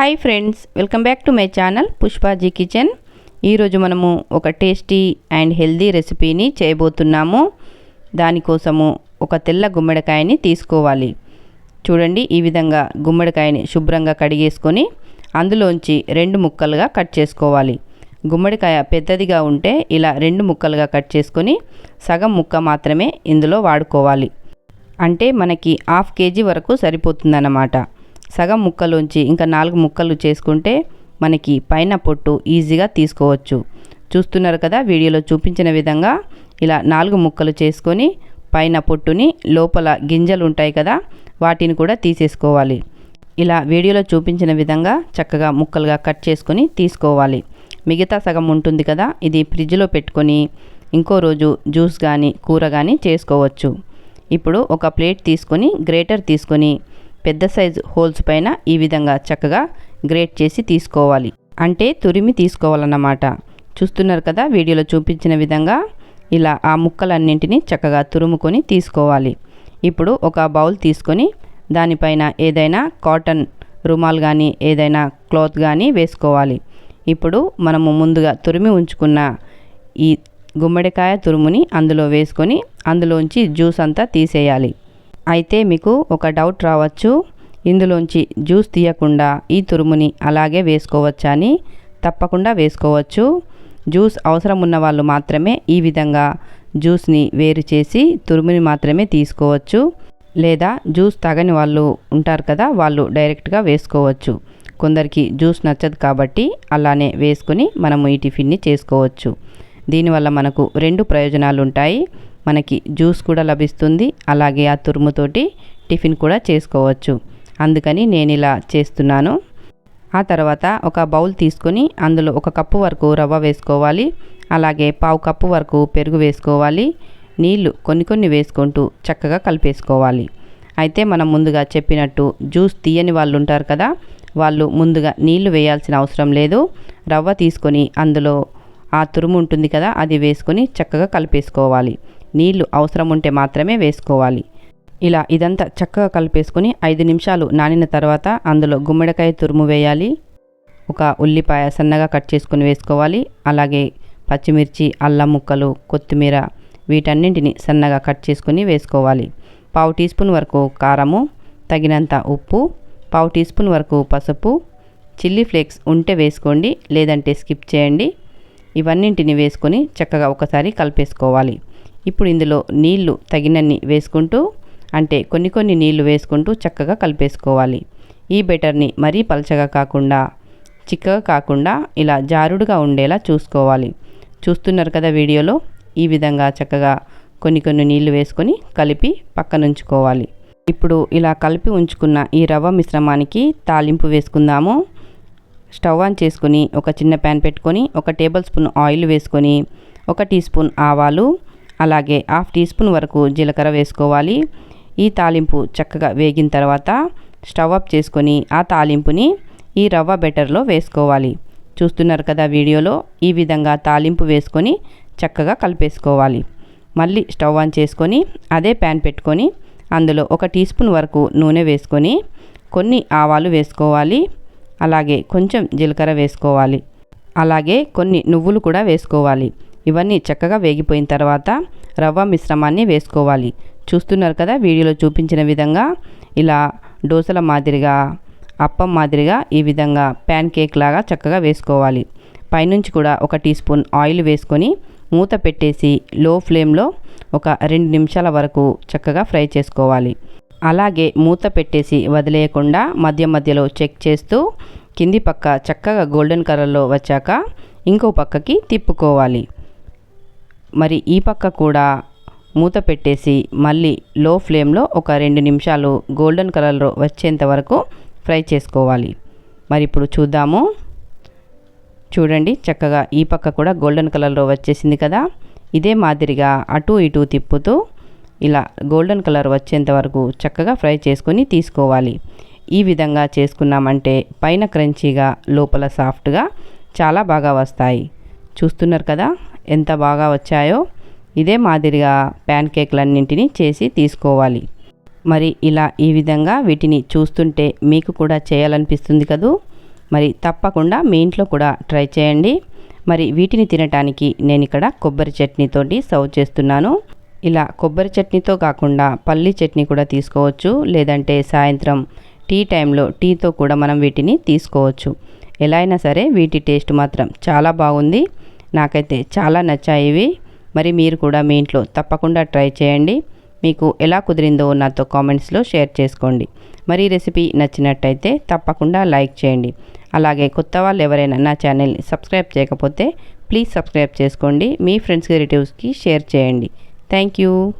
Hi friends welcome back to my channel Pushpaji kitchen ఈరోజు మనము ఒక టేస్టీ అండ్ హెల్దీ రెసిపీని చేయబోతున్నాము. దానికోసము ఒక తెల్ల గుమ్మడికాయని తీసుకోవాలి. చూడండి ఈ విధంగా గుమ్మడికాయని శుభ్రంగా కడిగేసుకొని అందులోంచి రెండు ముక్కలుగా కట్ చేసుకోవాలి. గుమ్మడికాయ పెద్దదిగా ఉంటే ఇలా రెండు ముక్కలుగా కట్ చేసుకొని సగం ముక్క మాత్రమే ఇందులో వాడుకోవాలి. అంటే మనకి హాఫ్ కేజీ వరకు సరిపోతుందన్నమాట. సగం ముక్కలోంచి ఇంకా నాలుగు ముక్కలు చేసుకుంటే మనకి పైన పొట్టు ఈజీగా తీసుకోవచ్చు. చూస్తున్నారు కదా వీడియోలో చూపించిన విధంగా ఇలా నాలుగు ముక్కలు చేసుకొని పైన పొట్టుని లోపల గింజలు ఉంటాయి కదా వాటిని కూడా తీసేసుకోవాలి. ఇలా వీడియోలో చూపించిన విధంగా చక్కగా ముక్కలుగా కట్ చేసుకొని తీసుకోవాలి. మిగతా సగం ఉంటుంది కదా ఇది ఫ్రిడ్జ్లో పెట్టుకొని ఇంకో రోజు జ్యూస్ కానీ కూర కానీ చేసుకోవచ్చు. ఇప్పుడు ఒక ప్లేట్ తీసుకొని గ్రేటర్ తీసుకొని పెద్ద సైజు హోల్స్ పైన ఈ విధంగా చక్కగా గ్రేట్ చేసి తీసుకోవాలి. అంటే తురిమి తీసుకోవాలన్నమాట. చూస్తున్నారు కదా వీడియోలో చూపించిన విధంగా ఇలా ఆ ముక్కలన్నింటినీ చక్కగా తురుముకొని తీసుకోవాలి. ఇప్పుడు ఒక బౌల్ తీసుకొని దానిపైన ఏదైనా కాటన్ రుమాల్ కానీ ఏదైనా క్లాత్ కానీ వేసుకోవాలి. ఇప్పుడు మనము ముందుగా తురిమి ఉంచుకున్న ఈ గుమ్మడికాయ తురుముని అందులో వేసుకొని అందులోంచి జ్యూస్ అంతా తీసేయాలి. అయితే మీకు ఒక డౌట్ రావచ్చు. ఇందులోంచి జ్యూస్ తీయకుండా ఈ తురుముని అలాగే వేసుకోవచ్చా అని తప్పకుండా వేసుకోవచ్చు. జ్యూస్ అవసరం ఉన్న వాళ్ళు మాత్రమే ఈ విధంగా జ్యూస్ని వేరు చేసి తురుముని మాత్రమే తీసుకోవచ్చు. లేదా జ్యూస్ తాగని వాళ్ళు ఉంటారు కదా వాళ్ళు డైరెక్ట్గా వేసుకోవచ్చు. కొందరికి జ్యూస్ నచ్చదు కాబట్టి అలానే వేసుకొని మనము ఈ టిఫిన్ని చేసుకోవచ్చు. దీనివల్ల మనకు రెండు ప్రయోజనాలు ఉంటాయి మనకి జ్యూస్ కూడా లభిస్తుంది. అలాగే ఆ తురుముతోటి టిఫిన్ కూడా చేసుకోవచ్చు. అందుకని నేను ఇలా చేస్తున్నాను. ఆ తర్వాత ఒక బౌల్ తీసుకొని అందులో ఒక కప్పు వరకు రవ్వ వేసుకోవాలి. అలాగే పావు కప్పు వరకు పెరుగు వేసుకోవాలి. నీళ్ళు కొన్ని కొన్ని వేసుకుంటూ చక్కగా కలిపేసుకోవాలి. అయితే మనం ముందుగా చెప్పినట్టు జ్యూస్ తీయని వాళ్ళు ఉంటారు కదా వాళ్ళు ముందుగా నీళ్ళు వేయాల్సిన అవసరం లేదు. రవ్వ తీసుకొని అందులో ఆ తురుము ఉంటుంది కదా అది వేసుకొని చక్కగా కలిపేసుకోవాలి. నీళ్ళు అవసరం ఉంటే మాత్రమే వేసుకోవాలి. ఇలా ఇదంతా చక్కగా కలిపేసుకుని ఐదు నిమిషాలు నానిన తర్వాత అందులో గుమ్మడికాయ తురుము వేయాలి. ఒక ఉల్లిపాయ సన్నగా కట్ చేసుకొని వేసుకోవాలి. అలాగే పచ్చిమిర్చి అల్లం ముక్కలు కొత్తిమీర వీటన్నింటిని సన్నగా కట్ చేసుకుని వేసుకోవాలి. పావు టీ స్పూన్ వరకు కారము తగినంత ఉప్పు పావు టీ స్పూన్ వరకు పసుపు చిల్లీ ఫ్లేక్స్ ఉంటే వేసుకోండి లేదంటే స్కిప్ చేయండి. ఇవన్నింటిని వేసుకొని చక్కగా ఒకసారి కలిపేసుకోవాలి. ఇప్పుడు ఇందులో నీళ్ళు తగినన్ని వేసుకుంటూ అంటే కొన్ని కొన్ని నీళ్ళు వేసుకుంటూ చక్కగా కలిపేసుకోవాలి. ఈ బెటర్ని మరీ పలచగా కాకుండా చిక్కగా కాకుండా ఇలా జారుడుగా ఉండేలా చూసుకోవాలి. చూస్తున్నారు కదా వీడియోలో? ఈ విధంగా చక్కగా కొన్ని కొన్ని నీళ్ళు వేసుకొని కలిపి పక్కనుంచుకోవాలి. ఇప్పుడు ఇలా కలిపి ఉంచుకున్న ఈ రవ్వ మిశ్రమానికి తాలింపు వేసుకుందాము. స్టవ్ ఆన్ చేసుకొని ఒక చిన్న ప్యాన్ పెట్టుకొని ఒక టేబుల్ స్పూన్ ఆయిల్ వేసుకొని ఒక టీ స్పూన్ ఆవాలు అలాగే హాఫ్ టీ స్పూన్ వరకు జీలకర్ర వేసుకోవాలి. ఈ తాలింపు చక్కగా వేగిన తర్వాత స్టవ్ అప్ చేసుకొని ఆ తాలింపుని ఈ రవ్వ బెటర్లో వేసుకోవాలి. చూస్తున్నారు కదా వీడియోలో? ఈ విధంగా తాలింపు వేసుకొని చక్కగా కలిపేసుకోవాలి. మళ్ళీ స్టవ్ ఆన్ చేసుకొని అదే ప్యాన్ పెట్టుకొని అందులో ఒక టీ స్పూన్ వరకు నూనె వేసుకొని కొన్ని ఆవాలు వేసుకోవాలి. అలాగే కొంచెం జీలకర్ర వేసుకోవాలి. అలాగే కొన్ని నువ్వులు కూడా వేసుకోవాలి. ఇవన్నీ చక్కగా వేగిపోయిన తర్వాత రవ్వ మిశ్రమాన్ని వేసుకోవాలి. చూస్తున్నారు కదా వీడియోలో చూపించిన విధంగా ఇలా దోశల మాదిరిగా అప్పం మాదిరిగా ఈ విధంగా ప్యాన్ కేక్ లాగా చక్కగా వేసుకోవాలి. పైనుంచి కూడా ఒక టీ స్పూన్ ఆయిల్ వేసుకొని మూత పెట్టేసి లో ఫ్లేమ్లో ఒక రెండు నిమిషాల వరకు చక్కగా ఫ్రై చేసుకోవాలి. అలాగే మూత పెట్టేసి వదిలేయకుండా మధ్య మధ్యలో చెక్ చేస్తూ కింది పక్క చక్కగా గోల్డెన్ కలర్లో వచ్చాక ఇంకో పక్కకి తిప్పుకోవాలి. మరి ఈ పక్క కూడా మూత పెట్టేసి మళ్ళీ లో ఫ్లేమ్లో ఒక రెండు నిమిషాలు గోల్డెన్ కలర్లో వచ్చేంత వరకు ఫ్రై చేసుకోవాలి. మరి ఇప్పుడు చూద్దాము. చూడండి చక్కగా ఈ పక్క కూడా గోల్డెన్ కలర్లో వచ్చేసింది కదా. ఇదే మాదిరిగా అటు ఇటు తిప్పుతూ ఇలా గోల్డెన్ కలర్ వచ్చేంత వరకు చక్కగా ఫ్రై చేసుకొని తీసుకోవాలి. ఈ విధంగా చేసుకున్నామంటే పైన క్రంచీగా లోపల సాఫ్ట్గా చాలా బాగా వస్తాయి. చూస్తున్నారు కదా? ఎంత బాగా వచ్చాయో ఇదే మాదిరిగా ప్యాన్ కేక్లన్నింటినీ చేసి తీసుకోవాలి. మరి ఇలా ఈ విధంగా వీటిని చూస్తుంటే మీకు కూడా చేయాలనిపిస్తుంది కదూ? మరి తప్పకుండా మీ ఇంట్లో కూడా ట్రై చేయండి. మరి వీటిని తినటానికి నేను ఇక్కడ కొబ్బరి చట్నీతోటి సర్వ్ చేస్తున్నాను. ఇలా కొబ్బరి చట్నీతో కాకుండా పల్లి చట్నీ కూడా తీసుకోవచ్చు. లేదంటే సాయంత్రం టీ టైంలో టీతో కూడా మనం వీటిని తీసుకోవచ్చు. ఎలా అయినా సరే వీటి టేస్ట్ మాత్రం చాలా బాగుంది. నాకైతే చాలా నచ్చాయి ఇవి. మరి మీరు కూడా మీ ఇంట్లో తప్పకుండా ట్రై చేయండి. మీకు ఎలా కుదిరిందో నాతో కామెంట్స్లో షేర్ చేసుకోండి. మరి రెసిపీ నచ్చినట్టయితే తప్పకుండా లైక్ చేయండి. అలాగే కొత్త వాళ్ళు ఎవరైనా నా ఛానల్ని సబ్స్క్రైబ్ చేయకపోతే ప్లీజ్ సబ్స్క్రైబ్ చేసుకోండి. మీ ఫ్రెండ్స్కి రిలేటివ్స్కి షేర్ చేయండి. Thank you.